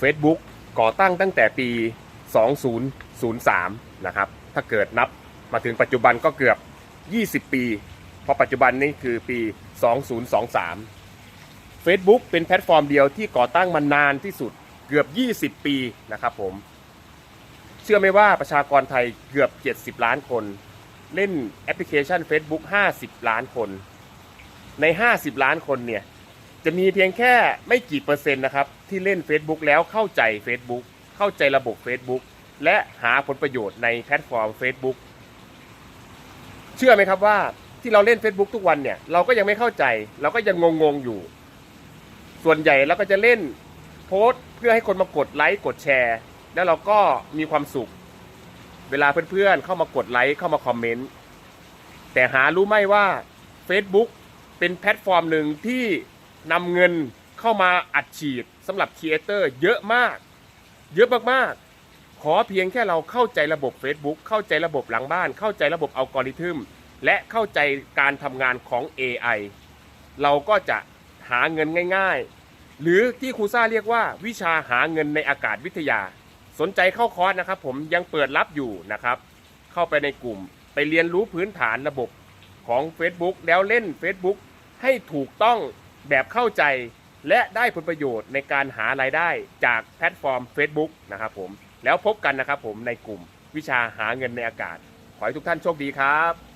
Facebook ก่อตั้งตั้งแต่ปี 2003 นะครับ ถ้าเกิดนับมาถึงปัจจุบันก็เกือบ 20 ปี เพราะปัจจุบันนี้คือปี 2023 Facebook เป็นแพลตฟอร์มเดียวที่ก่อตั้งมานานที่สุดเกือบ 20 ปีนะครับผม เชื่อไหมว่าประชากรไทยเกือบ 70 ล้านคน เล่นแอปพลิเคชัน Facebook 50 ล้านคน ใน 50 ล้านคนเนี่ย จะมีเพียงแค่ไม่กี่เปอร์เซ็นต์นะครับ ที่เล่น Facebook แล้วเข้าใจ Facebook เข้าใจระบบ Facebook และหาผลประโยชน์ในแพลตฟอร์ม Facebook เชื่อไหมครับว่าที่เราเล่น Facebook ทุกวันเนี่ยเราก็ยังไม่เข้าใจ เราก็ยังงงๆอยู่ ส่วนใหญ่เราก็จะเล่นโพสต์เพื่อให้คนมากดไลค์กดแชร์ แล้วเราก็มีความสุข เวลาเพื่อนๆเข้ามากดไลค์เข้ามาคอมเมนต์แต่หารู้ไหมว่า Facebook เป็นแพลตฟอร์มหนึ่งที่ นำเงินเข้ามาอัดฉีดสำหรับครีเอเตอร์เยอะมาก เยอะมากๆ ขอเพียงแค่เราเข้าใจระบบ Facebook เข้าใจระบบหลังบ้าน เข้าใจระบบอัลกอริทึมและเข้าใจการทำงานของ AI เราก็จะหาเงินง่าย ๆ หรือที่ครูซ่าเรียกว่าวิชาหาเงินในอากาศวิทยา สนใจเข้าคอร์สนะครับ ผมยังเปิดรับอยู่นะครับ เข้าไปในกลุ่มไปเรียนรู้พื้นฐานระบบของ Facebook แล้วเล่น Facebook ให้ถูกต้อง แบบเข้าใจและได้ผลประโยชน์ในการหารายได้จากแพลตฟอร์ม Facebook นะครับผม แล้วพบกันนะครับผมในกลุ่มวิชาหาเงินในอากาศ ขอให้ทุกท่านโชคดีครับ